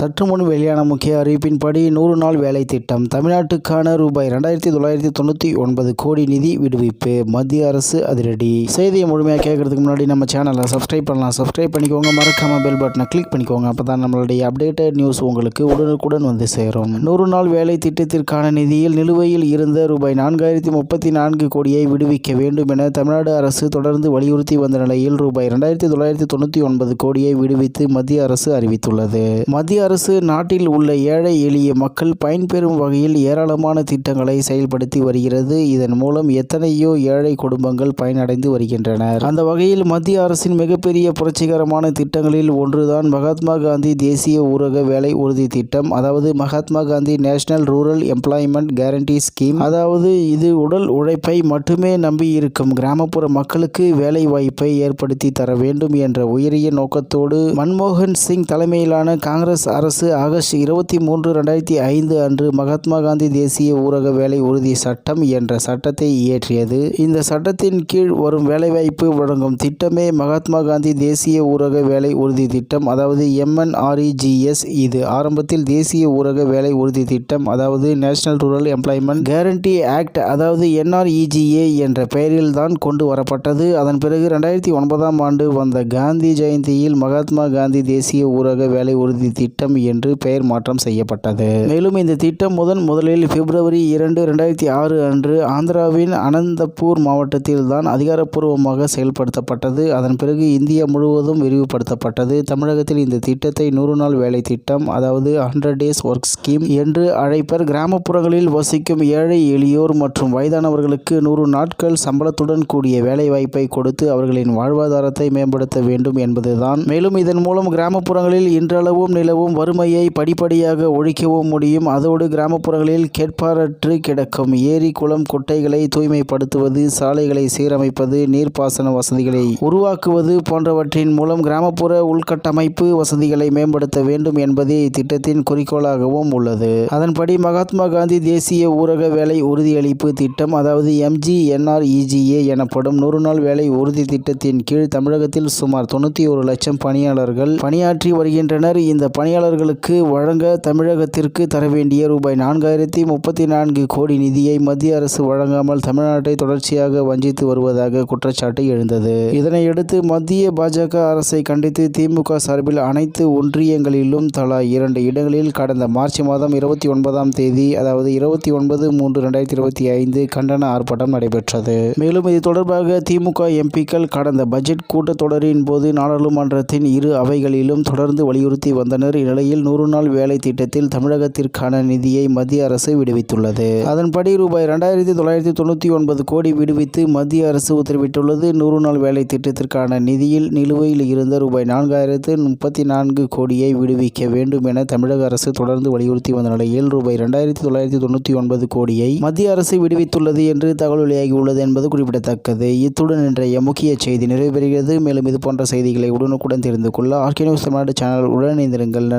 சற்று முன் வெளியான முக்கிய அறிவிப்பின்படி நூறு நாள் வேலை திட்டம் தமிழ்நாட்டுக்கான ரூபாய் ரெண்டாயிரத்தி தொள்ளாயிரத்தி தொண்ணூற்றி ஒன்பது கோடி நிதி விடுவிப்பு. மத்திய அரசு அதிரடி. செய்தியை முழுமையாக கேட்கறதுக்கு முன்னாடி நம்ம சேனலை சப்ஸ்கிரைப் பண்ணலாம். சப்ஸ்கிரைப் பண்ணிக்கோங்க. மறக்காம பெல் பட்டனை கிளிக் பண்ணிக்கோங்க. அப்போ தான் நம்மளுடைய அப்டேட்டட் நியூஸ் உங்களுக்கு உடனுக்குடன் வந்து சேரும். நூறு நாள் வேலை திட்டத்திற்கான நிதியில் நிலுவையில் இருந்த ரூபாய் நான்காயிரத்தி முப்பத்தி நான்கு கோடியை விடுவிக்க வேண்டும் என தமிழ்நாடு அரசு தொடர்ந்து வலியுறுத்தி வந்த நிலையில் ரூபாய் ரெண்டாயிரத்தி தொள்ளாயிரத்தி தொண்ணூற்றி ஒன்பது கோடியை விடுவித்து மத்திய அரசு அறிவித்துள்ளது. மத்திய அரசு நாட்டில் உள்ள ஏழை எளிய மக்கள் பயன்பெறும் வகையில் ஏராளமான திட்டங்களை செயல்படுத்தி வருகிறது. இதன் மூலம் எத்தனையோ ஏழை குடும்பங்கள் பயனடைந்து வருகின்றனர். அந்த வகையில் மத்திய அரசின் மிகப்பெரிய புரட்சிகரமான திட்டங்களில் ஒன்றுதான் மகாத்மா காந்தி தேசிய ஊரக வேலை உறுதி திட்டம் அதாவது Mahatma Gandhi National Rural Employment Guarantee Scheme. அதாவது இது உடல் உழைப்பை மட்டுமே நம்பி இருக்கும் கிராமப்புற மக்களுக்கு வேலை வாய்ப்பை ஏற்படுத்தி தர வேண்டும் என்ற உயரிய நோக்கத்தோடு மன்மோகன் சிங் தலைமையிலான காங்கிரஸ் அரசு ஆகஸ்ட் இருபத்தி மூன்று ரெண்டாயிரத்தி ஐந்து அன்று மகாத்மா காந்தி தேசிய ஊரக வேலை உறுதி சட்டம் என்ற சட்டத்தை இயற்றியது. இந்த சட்டத்தின் கீழ் வரும் வேலைவாய்ப்பு வழங்கும் திட்டமே மகாத்மா காந்தி தேசிய ஊரக வேலை உறுதி திட்டம் அதாவது எம்என்ஆர்இஜிஎஸ் இது ஆரம்பத்தில் தேசிய ஊரக வேலை உறுதி திட்டம் அதாவது National Rural Employment Guarantee Act அதாவது என்ஆர்இஜிஏ என்ற பெயரில் தான் கொண்டு வரப்பட்டது. அதன் பிறகு ரெண்டாயிரத்தி ஒன்பதாம் ஆண்டு வந்த காந்தி ஜெயந்தியில் மகாத்மா காந்தி தேசிய ஊரக வேலை உறுதி திட்டம் என்று பெயர் மாற்றம் செய்யப்பட்டது. மேலும் இந்த திட்டம் முதன் முதலில் பிப்ரவரி இரண்டு ரெண்டாயிரத்தி ஆறு அன்று ஆந்திராவின் அனந்தபூர் மாவட்டத்தில் தான் அதிகாரப்பூர்வமாக செயல்படுத்தப்பட்டது. அதன் பிறகு இந்தியா முழுவதும் விரிவுபடுத்தப்பட்டது. தமிழகத்தில் இந்த திட்டத்தை நூறு நாள் வேலை திட்டம் அதாவது ஹண்ட்ரட் டேஸ் ஒர்க் ஸ்கீம் என்று அழைப்பர். கிராமப்புறங்களில் வசிக்கும் ஏழை எளியோர் மற்றும் வயதானவர்களுக்கு நூறு நாட்கள் சம்பளத்துடன் கூடிய வேலைவாய்ப்பை கொடுத்து அவர்களின் வாழ்வாதாரத்தை மேம்படுத்த வேண்டும் என்பதுதான். மேலும் இதன் மூலம் கிராமப்புறங்களில் இன்றளவும் நிலவும் வறுமையை படிப்படியாக ஒழிக்கவும் முடியும். அதோடு கிராமப்புறங்களில் கேட்பாரற்று கிடக்கும். ஏரி குளம் குட்டைகளை தூய்மைப்படுத்துவது சாலைகளை சீரமைப்பது நீர்ப்பாசன வசதிகளை உருவாக்குவது போன்றவற்றின் மூலம் கிராமப்புற உள்கட்டமைப்பு வசதிகளை மேம்படுத்த வேண்டும் என்பதே இத்திட்டத்தின் குறிக்கோளாகவும் உள்ளது. அதன்படி மகாத்மா காந்தி தேசிய ஊரக வேலை உறுதியளிப்பு திட்டம் அதாவது எம்ஜிஎன்ஆர்இஜிஏ எனப்படும் நூறு நாள் வேலை உறுதி திட்டத்தின் கீழ் தமிழகத்தில் சுமார் தொண்ணூற்றி ஒரு லட்சம் பணியாளர்கள் பணியாற்றி வருகின்றனர். இந்த பணியாளர் தொழிலாளர்களுக்கு வழங்க தமிழகத்திற்கு தர வேண்டிய ரூபாய் நான்காயிரத்தி முப்பத்தி நான்கு கோடி நிதியை மத்திய அரசு வழங்காமல் தமிழ்நாட்டை தொடர்ச்சியாக வஞ்சித்து வருவதாக குற்றச்சாட்டு எழுந்தது. இதனையடுத்து மத்திய பாஜக அரசை கண்டித்து திமுக சார்பில் அனைத்து ஒன்றியங்களிலும் தலா இரண்டு இடங்களில் கடந்த மார்ச் மாதம் இருபத்தி ஒன்பதாம் தேதி அதாவது இருபத்தி ஒன்பது மூன்று ரெண்டாயிரத்தி இருபத்தி ஐந்து கண்டன ஆர்ப்பாட்டம் நடைபெற்றது. மேலும் இது தொடர்பாக திமுக எம்பிக்கள் கடந்த பட்ஜெட் கூட்டத்தொடரின் போது நாடாளுமன்றத்தின் இரு அவைகளிலும் தொடர்ந்து வலியுறுத்தி வந்தனர். இந்நிலையில் நூறு நாள் வேலை திட்டத்தில் தமிழகத்திற்கான நிதியை மத்திய அரசு விடுவித்துள்ளது. அதன்படி ரூபாய் இரண்டாயிரத்தி தொள்ளாயிரத்தி தொண்ணூற்றி ஒன்பது கோடி விடுவித்து மத்திய அரசு உத்தரவிட்டுள்ளது. நூறு நாள் வேலை திட்டத்திற்கான நிதியில் நிலுவையில் இருந்த ரூபாய் நான்காயிரத்து முப்பத்தி நான்கு கோடியை விடுவிக்க வேண்டும் என தமிழக அரசு தொடர்ந்து வலியுறுத்தி வந்த நிலையில் ரூபாய் இரண்டாயிரத்தி தொள்ளாயிரத்தி தொண்ணூற்றி ஒன்பது கோடியை மத்திய அரசு விடுவித்துள்ளது என்று தகவல் வெளியாகியுள்ளது என்பது குறிப்பிடத்தக்கது. இத்துடன் இன்றைய முக்கிய செய்தி நிறைவேறுகிறது மேலும் இது போன்ற செய்திகளை உடனுக்குடன் தெரிந்து கொள்ள ஆர்கே நியூஸ் தமிழ்நாடு சேனல் உடன்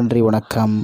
நன்றி வணக்கம்.